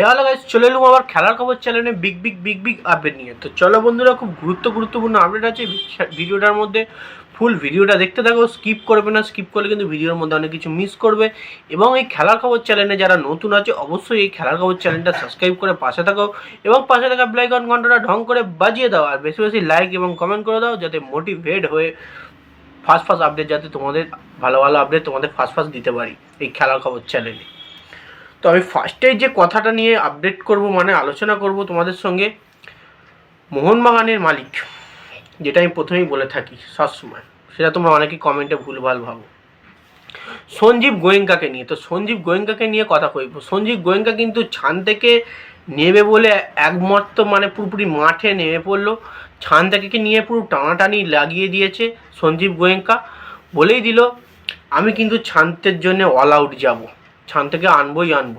এ হলো গাইস চলে এলুম আবার খেলার খবর চ্যানেলে big big big big update নিয়ে। তো চলো বন্ধুরা, খুব গুরুত্ব, গুরুত্বপূর্ণ আপডেট আছে। ভিডিওটার মধ্যে ফুল ভিডিওটা দেখতে থাকো স্কিপ করবে না স্কিপ করলে কিন্তু ভিডিওর মধ্যে অনেক কিছু মিস করবে। এবং এই খেলার খবর চ্যানেলে যারা নতুন আছে, অবশ্যই এই খেলার খবর চ্যানেলটা সাবস্ক্রাইব করে পাশে থাকো এবং পাশে থাকা ব্লাইকন ঘন্টাটা ঢং করে বাজিয়ে দাও। আর বেশি বেশি লাইক এবং কমেন্ট করে দাও, যাতে মোটিভেট হয়ে ফার্স্ট ফার্স্ট আপডেট যাতে তোমাদের ভালো ভালো আপডেট তোমাদের ফার্স্ট ফার্স্ট দিতে পারি এই খেলার খবর চ্যানেলে তো আমি ফার্স্টে যে কথাটা নিয়ে আপডেট করব মানে আলোচনা করব তোমাদের সঙ্গে মোহনবাগানের মালিক, যেটা আমি প্রথমেই বলে থাকি সবসময়, সেটা তোমরা অনেকেই কমেন্টে ভুলভাল ভাবো। সঞ্জীব গোয়েঙ্কাকে নিয়ে, তো সঞ্জীব গোয়েঙ্কাকে নিয়ে কথা কইব সঞ্জীব গোয়েঙ্কা কিন্তু ছান থেকে নেবে বলে একমাত্র মানে পুরোপুরি মাঠে নেমে পড়ল, ছান থেকে নিয়ে পুরো টানাটানি লাগিয়ে দিয়েছে সঞ্জীব গোয়েঙ্কা, বলেই দিল, আমি কিন্তু ছান্তের জন্য অল আউট যাব। ছান থেকে আনবই আনব।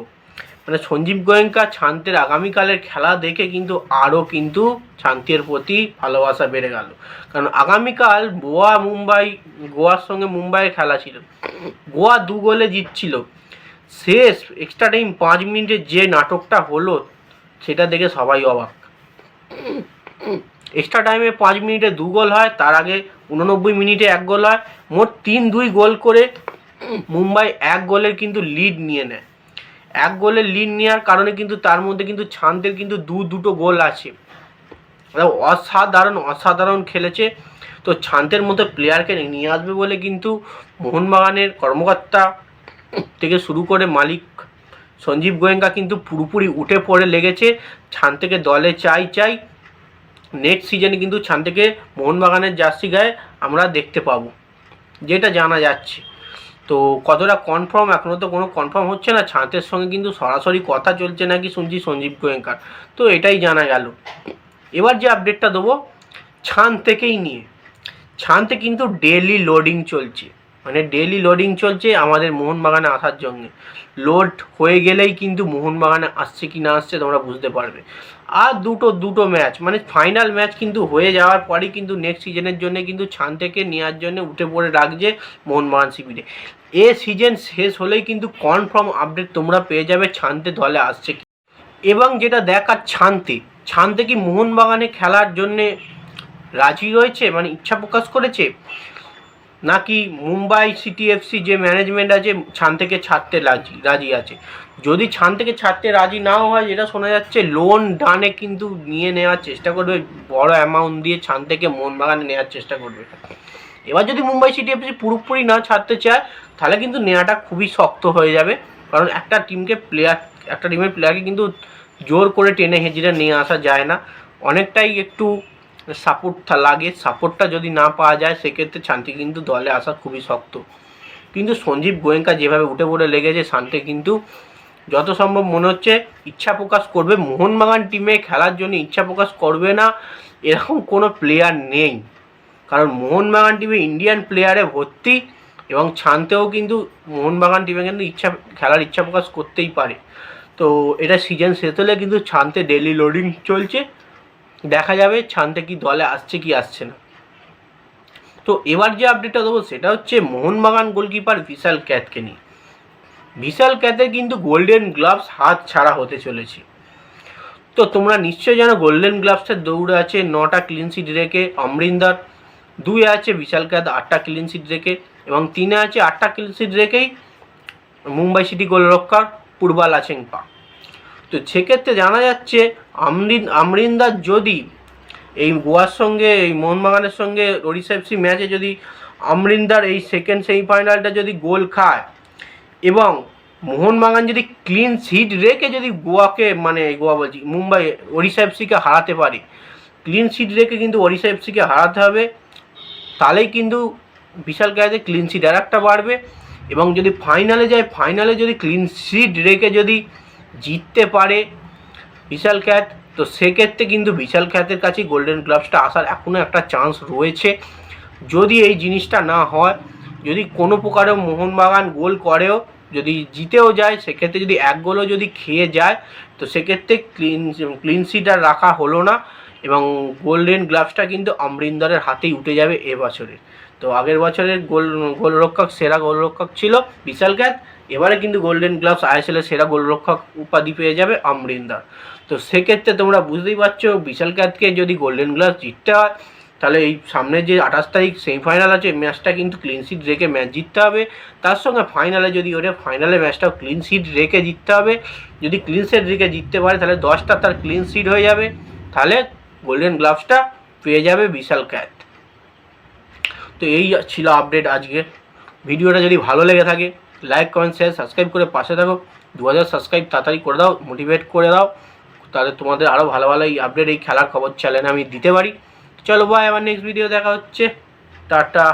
মানে সঞ্জীব গোয়েঙ্কা ছান্তের আগামীকালের খেলা দেখে কিন্তু আরও কিন্তু শান্তির প্রতি ভালোবাসা বেড়ে গেল। কারণ আগামীকাল গোয়া, মুম্বাই, গোয়ার সঙ্গে মুম্বাইয়ের খেলা ছিল। গোয়া দু গোলে জিতছিল। শেষ এক্সট্রা টাইম পাঁচ মিনিটের যে নাটকটা হলো, সেটা দেখে সবাই অবাক। এক্সট্রা টাইমে পাঁচ মিনিটে দু গোল হয়, তার আগে উননব্বই মিনিটে এক গোল হয়। মোট তিন দুই গোল করে মুম্বাই এক গোলের কিন্তু লিড নিয়ে নেয়। এক গোলের লিড নেওয়ার কারণে কিন্তু তার মধ্যে কিন্তু ছান্তের কিন্তু দু দুটো গোল আছে। অসাধারণ অসাধারণ খেলেছে। তো ছান্তের মতো প্লেয়ারকে নিয়ে আসবে বলে কিন্তু মোহনবাগানের কর্মকর্তা থেকে শুরু করে মালিক সঞ্জীব গোয়েঙ্কা কিন্তু পুরোপুরি উঠে পড়ে লেগেছে। ছান থেকে দলে চাই চাই নেক্সট সিজনে কিন্তু ছান থেকে মোহনবাগানের জার্সি গায়ে আমরা দেখতে পাবো। যেটা জানা যাচ্ছে। তো কতটা কনফার্ম এখনও তো কোনো কনফার্ম হচ্ছে না। ছাঁতের সঙ্গে কিন্তু সরাসরি কথা চলছে নাকি শুনছি সঞ্জীব গোয়েঙ্কার? তো এটাই জানা গেল। এবার যে আপডেটটা দেবো ছান থেকেই নিয়ে। ছানতে কিন্তু ডেলি লোডিং চলছে। মানে ডেলি লোডিং চলছে আমাদের মোহনবাগানে আসার জন্য। লোড হয়ে গেলেই কিন্তু মোহনবাগানে আসছে কি না আসছে তোমরা বুঝতে পারবে। আর দুটো দুটো ম্যাচ মানে ফাইনাল ম্যাচ কিন্তু হয়ে যাওয়ার পরেই কিন্তু নেক্সট সিজনের জন্য কিন্তু ছান থেকে নেওয়ার জন্য উঠে পড়ে রাখছে মোহনবাগান শিবিরে এ সিজন শেষ হলেই কিন্তু কনফার্ম আপডেট তোমরা পেয়ে যাবে ছানতে দলে আসছে কি। এবং যেটা দেখার ছানতে ছানতে কি মোহনবাগানে খেলার জন্যে রাজি রয়েছে মানে ইচ্ছা প্রকাশ করেছে? নাকি মুম্বাই সিটি এফসি যে ম্যানেজমেন্ট আছে ছান থেকে ছাড়তে রাজি রাজি আছে? যদি ছান থেকে ছাড়তে রাজি নাও হয়, যেটা শোনা যাচ্ছে লোন ডানে কিন্তু নিয়ে নেওয়ার চেষ্টা করবে, বড় অ্যামাউন্ট দিয়ে ছান থেকে মোহনবাগানে নেওয়ার চেষ্টা করবে। এবার যদি মুম্বাই সিটি এফসি পুরোপুরি না ছাড়তে চায়, তাহলে কিন্তু নেওয়াটা খুবই শক্ত হয়ে যাবে। কারণ একটা টিমকে প্লেয়ার একটা টিমের প্লেয়ারকে কিন্তু জোর করে টেনে হেঁচড়ে নিয়ে আসা যায় না। অনেকটাই একটু সাপোর্ট লাগে। সাপোর্টটা যদি না পাওয়া যায়, সেক্ষেত্রে শান্তি কিন্তু দলে আসা খুবই শক্ত। কিন্তু সঞ্জীব গোয়েঙ্কা যেভাবে উঠে পড়ে লেগেছে, শান্তি কিন্তু যত সম্ভব মনে হচ্ছে ইচ্ছা প্রকাশ করবে। মোহনবাগান টিমে খেলার জন্য ইচ্ছা প্রকাশ করবে না। এরকম কোনো প্লেয়ার নেই। কারণ মোহনবাগান টিমে ইন্ডিয়ান প্লেয়ারে ভর্তি এবং ছানতেও কিন্তু মোহনবাগান টিমে কিন্তু ইচ্ছা, খেলার ইচ্ছা প্রকাশ করতেই পারে। তো এটা সিজন শেষ হলে কিন্তু ছানতে ডেলি লোডিং চলছে। দেখা যাবে ছানতে কি দলে আসছে, কি আসছে না। তো এবার যে আপডেটটা দেবো সেটা হচ্ছে মোহনবাগান গোলকিপার বিশাল ক্যাথকে নিয়ে। বিশাল ক্যাথের কিন্তু গোল্ডেন গ্লাভস হাত ছাড়া হতে চলেছে। তো তোমরা নিশ্চয়ই জানো গোল্ডেন গ্লাভসের দৌড়ে আছে, নটা ক্লিন সিট রেখে অমরিন্দার। দুই আছে বিশাল ক্যাথ আটটা ক্লিন সিট রেখে এবং তিনে আছে আটটা ক্লিন সিট রেখেই মুম্বাই সিটি গোলরক্ষক পূর্বাল আচেংপা তো সেক্ষেত্রে জানা যাচ্ছে আমরিন, আমরিন্দার যদি এই গোয়ার সঙ্গে, এই মোহনবাগানের সঙ্গে ওড়িশা এফসি ম্যাচে যদি আমরিন্দার এই সেকেন্ড সেমিফাইনালটা যদি গোল খায় এবং মোহনবাগান যদি ক্লিন সিট রেখে যদি গোয়াকে মানে গোয়া বলছি, মুম্বাই, ওড়িশা এফসিকে হারাতে পারে ক্লিন সিট রেখে কিন্তু ওড়িশা এফসিকে হারাতে হবে। তাহলেই কিন্তু বিশাল গায়ে ক্লিন সিট আর একটা বাড়বে। এবং যদি ফাইনালে যায় ফাইনালে যদি ক্লিন সিট রেখে যদি জিততে পারে বিশাল খ্যাত, তো সেক্ষেত্রে কিন্তু বিশাল খ্যাতের কাছে গোল্ডেন গ্লাভসটা আসার এখনও একটা চান্স রয়েছে। যদি এই জিনিসটা না হয়, যদি কোনো প্রকারে মোহনবাগান গোল করেও যদি জিতেও যায়, সেক্ষেত্রে যদি এক গোলও যদি খেয়ে যায়, তো সেক্ষেত্রে ক্লিন ক্লিন সিট আর রাখা হলো না। এবং গোল্ডেন গ্লাভসটা কিন্তু অমরিন্দরের হাতেই উঠে যাবে এ বছরে তো আগের বছরের গোল, গোলরক্ষক সেরা গোলরক্ষক ছিল বিশাল ক্যাত এবারে কিন্তু গোল্ডেন গ্লাভস আইএসএলের সেরা গোলরক্ষক উপাধি পেয়ে যাবে আমরিন্দার তো সেক্ষেত্রে তোমরা বুঝতেই পারছ বিশাল ক্যাতকে যদি গোল্ডেন গ্লাভস জিততে হয়, তাহলে এই সামনে যে আঠাশ তারিখ সেমিফাইনাল আছে ম্যাচটা কিন্তু ক্লিন সিট রেখে ম্যাচ জিততে হবে। তার সঙ্গে ফাইনালে যদি ওটা ফাইনালে ম্যাচটাও ক্লিন সিট রেখে জিততে হবে। যদি ক্লিন সিট রেখে জিততে পারে, তাহলে দশটা তার ক্লিন সিট হয়ে যাবে। তাহলে গোল্ডেন গ্লাভসটা পেয়ে যাবে বিশাল ক্যাট তো এই ছিল আপডেট আজকে। ভিডিওটা যদি ভালো লেগে থাকে লাইক কমেন্ট শেয়ার সাবস্ক্রাইব করে পাশে থাকো। দু হাজার সাবস্ক্রাইব তাড়াতাড়ি করে দাও মোটিভেট করে দাও। তাহলে তোমাদের আরও ভালো ভালো এই আপডেট এই খেলার খবর চ্যানেলে আমি দিতে পারি। চলো ভাই আবার নেক্সট ভিডিও দেখা হচ্ছে। টাটা